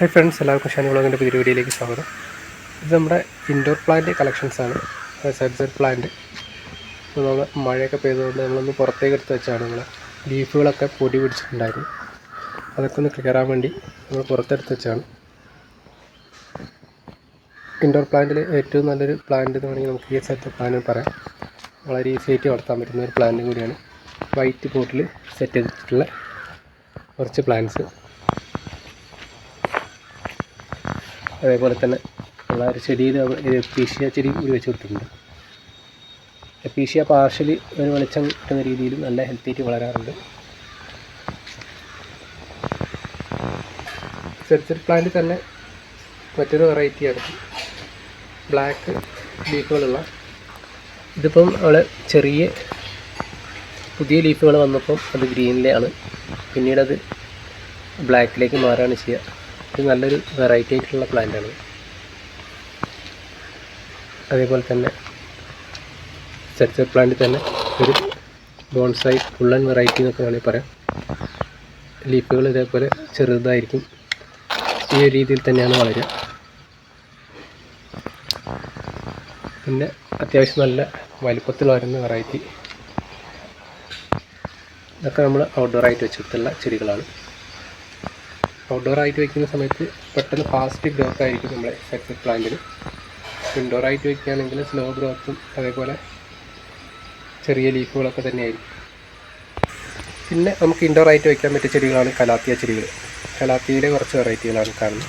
Hi friends എല്ലാവർക്കും ഷാനി വ്ളോഗിന്റെ പുതിയ വീഡിയോയിലേക്ക് സ്വാഗതം. ഇത് നമ്മുടെ ഇൻഡോർ പ്ലാന്റ് കളക്ഷൻസ് ആണ്. സൈഡ് പ്ലാന്റ് ഇപ്പോൾ നമ്മൾ മഴയൊക്കെ പെയ്തുകൊണ്ട് നമ്മളൊന്ന് പുറത്തേക്ക് എടുത്ത് വെച്ചാണ് നമ്മൾ ലീഫുകളൊക്കെ പൊടി പിടിച്ചിട്ടുണ്ടായിരുന്നു. അതൊക്കെ ഒന്ന് കയറാൻ വേണ്ടി നമ്മൾ പുറത്തെടുത്ത് വെച്ചാണ്. ഇൻഡോർ പ്ലാന്റിൽ ഏറ്റവും നല്ലൊരു പ്ലാന്റ് എന്ന് വേണമെങ്കിൽ നമുക്ക് ഈ സെറ്റ് പ്ലാന്റ് പറയാം. വളരെ ഈസി ആയിട്ട് വളർത്താൻ പറ്റുന്ന ഒരു പ്ലാന്റ് കൂടിയാണ്. വൈറ്റ് പോട്ടിൽ സെറ്റ് ചെയ്തിട്ടുള്ള കുറച്ച് പ്ലാന്റ്സ് അതേപോലെ തന്നെ ഉള്ള ഒരു ചെടിയിൽ എപ്പീഷ്യ ചെടി കൂടി വെച്ച് കൊടുത്തിട്ടുണ്ട്. എപ്പീഷ്യ പാർഷ്യലി ഒരു വെളിച്ചം കിട്ടുന്ന രീതിയിൽ നല്ല ഹെൽത്തി ആയിട്ട് വളരാറുണ്ട്. സെർച്ചർ പ്ലാന്റ് തന്നെ മറ്റൊരു വെറൈറ്റിയാണ് ബ്ലാക്ക് ലീഫുകളുള്ള ഇതിപ്പം അവിടെ ചെറിയ പുതിയ ലീഫുകൾ വന്നപ്പം അത് ഗ്രീനിലാണ് പിന്നീട് അത് ബ്ലാക്കിലേക്ക് മാറുകയാണ് ചെയ്യുക ഇത് നല്ലൊരു വെറൈറ്റി ആയിട്ടുള്ള പ്ലാന്റാണ് അതേപോലെ തന്നെ സെർച്ചർ പ്ലാന്റിൽ തന്നെ ഒരു ബോൺസായി ഫുള്ളൻ വെറൈറ്റി എന്നൊക്കെ വേണമെങ്കിൽ പറയാം. ലീഫുകൾ ഇതേപോലെ ചെറുതായിരിക്കും. ഈ ഒരു രീതിയിൽ തന്നെയാണ് വളരുക. പിന്നെ അത്യാവശ്യം നല്ല വലുപ്പത്തിൽ വരുന്ന വെറൈറ്റി ഇതൊക്കെ നമ്മൾ ഔട്ട്ഡോർ ആയിട്ട് വെച്ചിട്ടുള്ള ചെടികളാണ്. ഔട്ട്ഡോറായിട്ട് വയ്ക്കുന്ന സമയത്ത് പെട്ടെന്ന് ഫാസ്റ്റ് ഗ്രോത്ത് ആയിരിക്കും നമ്മുടെ സക്സസ് പ്ലാന്റിൽ പ്ലാന്റിന് ഇൻഡോറായിട്ട് വയ്ക്കുകയാണെങ്കിൽ സ്ലോ ഗ്രോത്തും അതേപോലെ ചെറിയ ലീഫുകളൊക്കെ തന്നെയായിരിക്കും. പിന്നെ നമുക്ക് ഇൻഡോർ ആയിട്ട് വയ്ക്കാൻ പറ്റിയ ചെടികളാണ് കലാത്തിയ ചെടികൾ. കലാത്തിയയിലെ കുറച്ച് വെറൈറ്റികളാണ് കാണുന്നത്.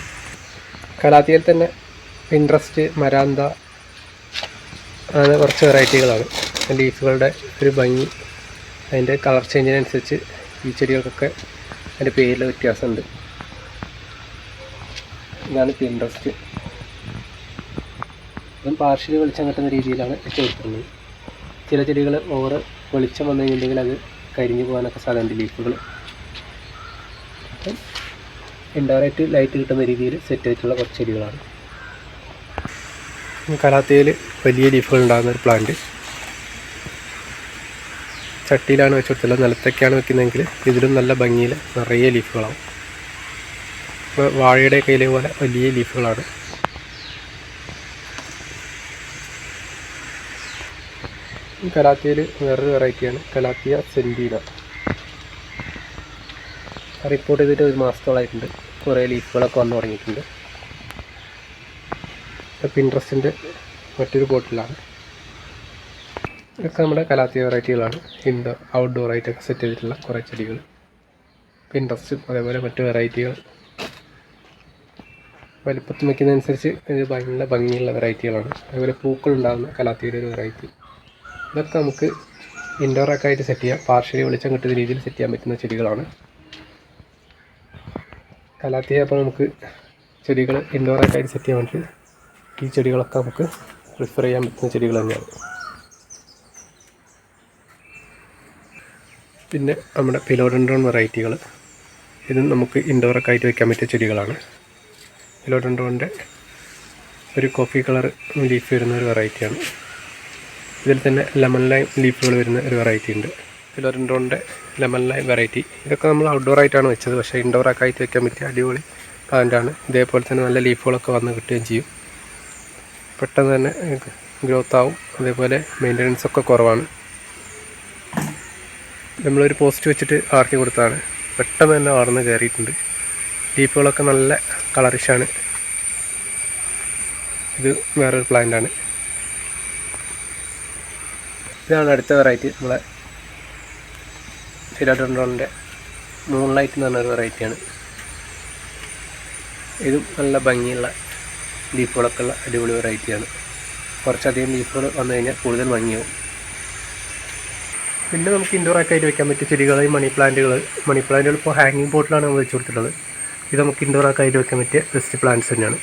കലാത്തിയയിൽ തന്നെ ഇൻട്രസ്റ്റ് മരാന്ത അങ്ങനെ കുറച്ച് വെറൈറ്റികളാണ്. ലീഫുകളുടെ ഒരു ഭംഗി അതിന്റെ കളർ ചേഞ്ചിനനുസരിച്ച് ഈ ചെടികൾക്കൊക്കെ അതിന്റെ പേരിൽ വ്യത്യാസമുണ്ട്. ഇതാണ് പിൻട്രസ്റ്റ് ഇതും പാർഷ്യലി വെളിച്ചം കിട്ടുന്ന രീതിയിലാണ് കൊടുക്കുന്നത് ചില ചെടികൾ ഓവർ വെളിച്ചം വന്നു കഴിഞ്ഞിട്ടുണ്ടെങ്കിൽ അത് കരിഞ്ഞു പോകാനൊക്കെ സാധ്യതയുണ്ട് ലീഫുകൾ അപ്പം ഇൻഡയറക്റ്റ് ലൈറ്റ് കിട്ടുന്ന രീതിയിൽ സെറ്റ് ചെയ്തിട്ടുള്ള കുറച്ച് ചെടികളാണ്. കലാത്തയിൽ വലിയ ലീഫുകൾ ഉണ്ടാകുന്ന ഒരു പ്ലാന്റ് ചട്ടിയിലാണ് വെച്ച് കൊടുത്തുള്ളത് നിലത്തൊക്കെയാണ് വെക്കുന്നതെങ്കിൽ ഇതിലും നല്ല ഭംഗിയിൽ നിറയെ ലീഫുകളാവും വാഴയുടെ കയ്യിലെ പോലെ വലിയ ലീഫുകളാണ്. ഈ കലാത്തിയിൽ വേറൊരു വെറൈറ്റിയാണ് കലാത്തിയ സെന്റീന റിപ്പോർട്ട് ചെയ്തിട്ട് ഒരു മാസത്തോളമായിട്ടുണ്ട് കുറേ ലീഫുകളൊക്കെ വന്നു തുടങ്ങിയിട്ടുണ്ട്. പിൻട്രസ്റ്റിന്റെ മറ്റൊരു ബോട്ടിലാണ് ഇതൊക്കെ നമ്മുടെ കലാത്തിയ വെറൈറ്റികളാണ്. ഇൻഡോർ ഔട്ട്ഡോർ ആയിട്ടൊക്കെ സെറ്റ് ചെയ്തിട്ടുള്ള കുറേ ചെടികൾ പിൻട്രസ്റ്റും അതേപോലെ മറ്റു വെറൈറ്റികൾ. വലുപ്പത്തിൽ വയ്ക്കുന്നതനുസരിച്ച് ഇത് ഭയങ്കര ഭംഗിയുള്ള വെറൈറ്റികളാണ്. അതുപോലെ പൂക്കൾ ഉണ്ടാകുന്ന കലാത്തിയുടെ ഒരു വെറൈറ്റി. ഇതൊക്കെ നമുക്ക് ഇൻഡോറൊക്കെ ആയിട്ട് സെറ്റ് ചെയ്യാം. പാർഷ്യലി വെളിച്ചം കിട്ടുന്ന രീതിയിൽ സെറ്റ് ചെയ്യാൻ പറ്റുന്ന ചെടികളാണ്. കലാത്തിയ അപ്പോൾ നമുക്ക് ചെടികൾ ഇൻഡോറൊക്കെ ആയിട്ട് സെറ്റ് ചെയ്യാൻ വേണ്ടി ഈ ചെടികളൊക്കെ നമുക്ക് പ്രിഫർ ചെയ്യാൻ പറ്റുന്ന ചെടികൾ തന്നെയാണ്. പിന്നെ നമ്മുടെ പിലോഡൻഡ്രോൺ വെറൈറ്റികൾ ഇതും നമുക്ക് ഇൻഡോറൊക്കെ ആയിട്ട് വയ്ക്കാൻ പറ്റിയ ചെടികളാണ്. പിലോഡൻഡ്രോണിന്റെ ഒരു കോഫി കളർ ലീഫ് വരുന്ന ഒരു വെറൈറ്റിയാണ് ഇതിൽ തന്നെ ലെമൺ ലൈം ലീഫുകൾ വരുന്ന ഒരു വെറൈറ്റി ഉണ്ട്. ഫിലോറിൻഡോണിന്റെ ലെമൺ ലൈം വെറൈറ്റി ഇതൊക്കെ നമ്മൾ ഔട്ട്ഡോർ ആയിട്ടാണ് വെച്ചത്. പക്ഷേ ഇൻഡോർ ഒക്കെ ആയിട്ട് വെക്കാൻ പറ്റിയ അടിപൊളി പ്ലാന്റാണ് ഇതേപോലെ തന്നെ നല്ല ലീഫുകളൊക്കെ വന്ന് കിട്ടുകയും ചെയ്യും. പെട്ടെന്ന് തന്നെ ഗ്രോത്ത് ആവും. അതേപോലെ മെയിന്റനൻസ് ഒക്കെ കുറവാണ്. നമ്മളൊരു പോസ്റ്റ് വെച്ചിട്ട് ആർക്കി കൊടുത്താണ് പെട്ടെന്ന് തന്നെ വളർന്ന് കയറിയിട്ടുണ്ട്. ലീഫുകളൊക്കെ നല്ല കളറിഷാണ്. ഇത് വേറൊരു പ്ലാന്റാണ്. ഇതാണ് അടുത്ത വെറൈറ്റി നമ്മളെ ഫിലോഡോണ്ടോണിന്റെ മൂൺ ലൈറ്റ് എന്ന് പറഞ്ഞൊരു വെറൈറ്റിയാണ്. ഇതും നല്ല ഭംഗിയുള്ള ലീഫുകളൊക്കെ ഉള്ള അടിപൊളി വെറൈറ്റിയാണ്. കുറച്ചധികം ലീഫുകൾ വന്നു കഴിഞ്ഞാൽ കൂടുതൽ ഭംഗിയാവും. പിന്നെ നമുക്ക് ഇൻഡോറൊക്കെ ആയിട്ട് വെക്കാൻ പറ്റിയ ചെടികൾ മണി പ്ലാന്റുകൾ മണി പ്ലാന്റുകൾ ഇപ്പോൾ ഹാങ്ങിങ് ബോട്ടിലാണ് നമ്മൾ വെച്ച് കൊടുത്തിട്ടുള്ളത്. ഇത് നമുക്ക് ഇൻഡോറൊക്കെ ആയിട്ട് വെക്കാൻ പറ്റിയ ബെസ്റ്റ് പ്ലാന്റ്സ് തന്നെയാണ്.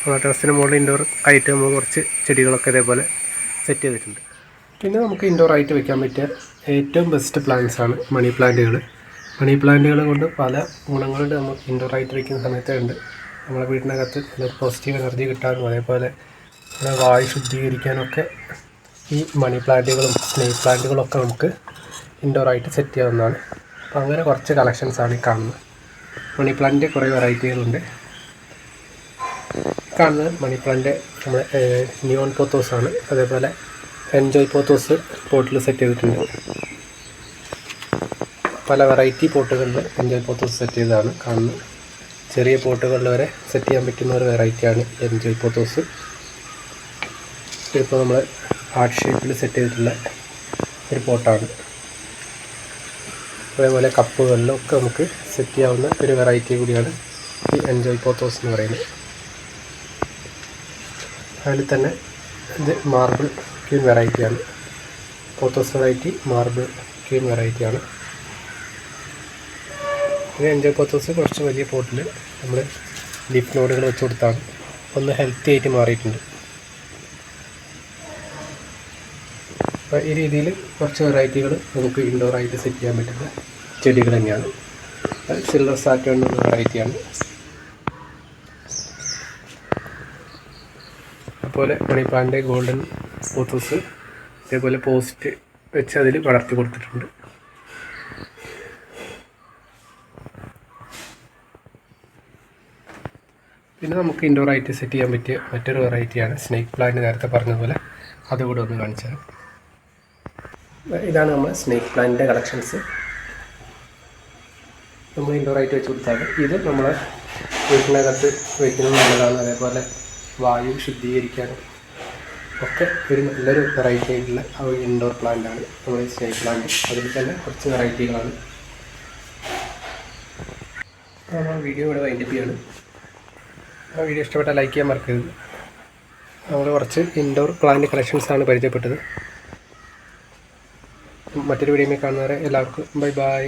നമ്മുടെ ടെറസിന് മുകളിൽ ഇൻഡോർ ആയിട്ട് നമ്മൾ കുറച്ച് ചെടികളൊക്കെ ഇതേപോലെ സെറ്റ് ചെയ്തിട്ടുണ്ട്. പിന്നെ നമുക്ക് ഇൻഡോർ ആയിട്ട് വെക്കാൻ പറ്റിയ ഏറ്റവും ബെസ്റ്റ് പ്ലാന്റ്സ് ആണ് മണി പ്ലാന്റുകൾ മണി പ്ലാന്റുകൾ കൊണ്ട് പല ഗുണങ്ങളുണ്ട് നമ്മൾ ഇൻഡോർ ആയിട്ട് വെക്കുന്ന സമയത്തേ ഉണ്ട്. നമ്മുടെ വീടിനകത്ത് നല്ല പോസിറ്റീവ് എനർജി കിട്ടാനും അതേപോലെ നമ്മുടെ വായു ശുദ്ധീകരിക്കാനൊക്കെ ഈ മണി പ്ലാന്റുകളും സ്നേക് പ്ലാന്റുകളൊക്കെ നമുക്ക് ഇൻഡോർ ആയിട്ട് സെറ്റ് ചെയ്യാവുന്നതാണ്. അപ്പോൾ അങ്ങനെ കുറച്ച് കളക്ഷൻസാണ് ഈ കാണുന്നത്. മണി പ്ലാന്റിന്റെ കുറേ വെറൈറ്റികളുണ്ട്. കാണുന്നത് മണി പ്ലാന്റ് നമ്മുടെ നിയോൺ പോത്തോസ് ആണ്. അതേപോലെ എൻജോയ് പോത്തോസ് പോട്ടിൽ സെറ്റ് ചെയ്തിട്ടുണ്ട്. പല വെറൈറ്റി പോട്ടുകളിൽ എൻജോയ് പോത്തോസ് സെറ്റ് ചെയ്തതാണ് കാണുന്നത്. ചെറിയ പോട്ടുകളിൽ വരെ സെറ്റ് ചെയ്യാൻ പറ്റുന്ന ഒരു വെറൈറ്റിയാണ് എൻജോയ് പോത്തോസ് ഇതിപ്പോൾ നമ്മൾ ഹാർട്ട് ഷേപ്പിൽ സെറ്റ് ചെയ്തിട്ടുള്ള ഒരു പോട്ടാണ് അതേപോലെ കപ്പുകളിലും ഒക്കെ നമുക്ക് സെറ്റ് ചെയ്യാവുന്ന ഒരു വെറൈറ്റി കൂടിയാണ് ഈ എൻജോയ് പോത്തോസ് എന്ന് പറയുന്നത്. അതിൽ തന്നെ ഇത് മാർബിൾ ക്യൂൻ വെറൈറ്റിയാണ് പോത്തോസ് വെറൈറ്റി മാർബിൾ ക്യൂൻ വെറൈറ്റിയാണ് ഈ എൻജോയ് പോത്തോസ് കുറച്ച് വലിയ പോട്ടിൽ നമ്മൾ ലീഫ് നോഡുകൾ വെച്ച് കൊടുത്താണ്. ഒന്ന് ഹെൽത്തി ആയിട്ട് മാറിയിട്ടുണ്ട്. അപ്പോൾ ഈ രീതിയിൽ കുറച്ച് വെറൈറ്റികൾ നമുക്ക് ഇൻഡോറായിട്ട് സെറ്റ് ചെയ്യാൻ പറ്റുന്ന ചെടികൾ തന്നെയാണ്. സിൽവർ എന്ന വെറൈറ്റിയാണ് അതുപോലെ മണിപ്പാന്റെ ഗോൾഡൻ പോത്തൂസ് ഇതേപോലെ പോസ്റ്റ് വെച്ച് അതിൽ വളർത്തി കൊടുത്തിട്ടുണ്ട്. പിന്നെ നമുക്ക് ഇൻഡോർ ആയിട്ട് സെറ്റ് ചെയ്യാൻ പറ്റിയ മറ്റൊരു വെറൈറ്റിയാണ് സ്നേക്ക് പ്ലാന്റ് നേരത്തെ പറഞ്ഞതുപോലെ. അതുകൂടെ ഒന്ന് കാണിച്ചാൽ ഇതാണ് നമ്മൾ സ്നേക്ക് പ്ലാന്റിന്റെ കളക്ഷൻസ് നമ്മൾ ഇൻഡോർ ആയിട്ട് വെച്ച് കൊടുത്താൽ ഇത് നമ്മൾ വീട്ടിനകത്ത് വയ്ക്കുന്നത് നല്ലതാണ്. അതേപോലെ വായു ശുദ്ധീകരിക്കാനും ഒക്കെ ഒരു നല്ലൊരു വെറൈറ്റി ആയിട്ടുള്ള ഒരു ഇൻഡോർ പ്ലാന്റാണ് ആണ് നമ്മുടെ സ്നേക്ക് പ്ലാന്റ് അതിൽ തന്നെ കുറച്ച് വെറൈറ്റികളാണ് നമ്മൾ വീഡിയോ ഇവിടെ വൈൻഡപ്പ് ചെയ്യാണ്. ആ വീഡിയോ ഇഷ്ടപ്പെട്ടാൽ ലൈക്ക് ചെയ്യാൻ മറക്കരുത്. നമ്മൾ കുറച്ച് ഇൻഡോർ പ്ലാന്റ് കളക്ഷൻസാണ് പരിചയപ്പെട്ടത്. മറ്റൊരു വീഡിയോയിൽ കാണുന്നവരെ എല്ലാവർക്കും ബൈ ബൈ.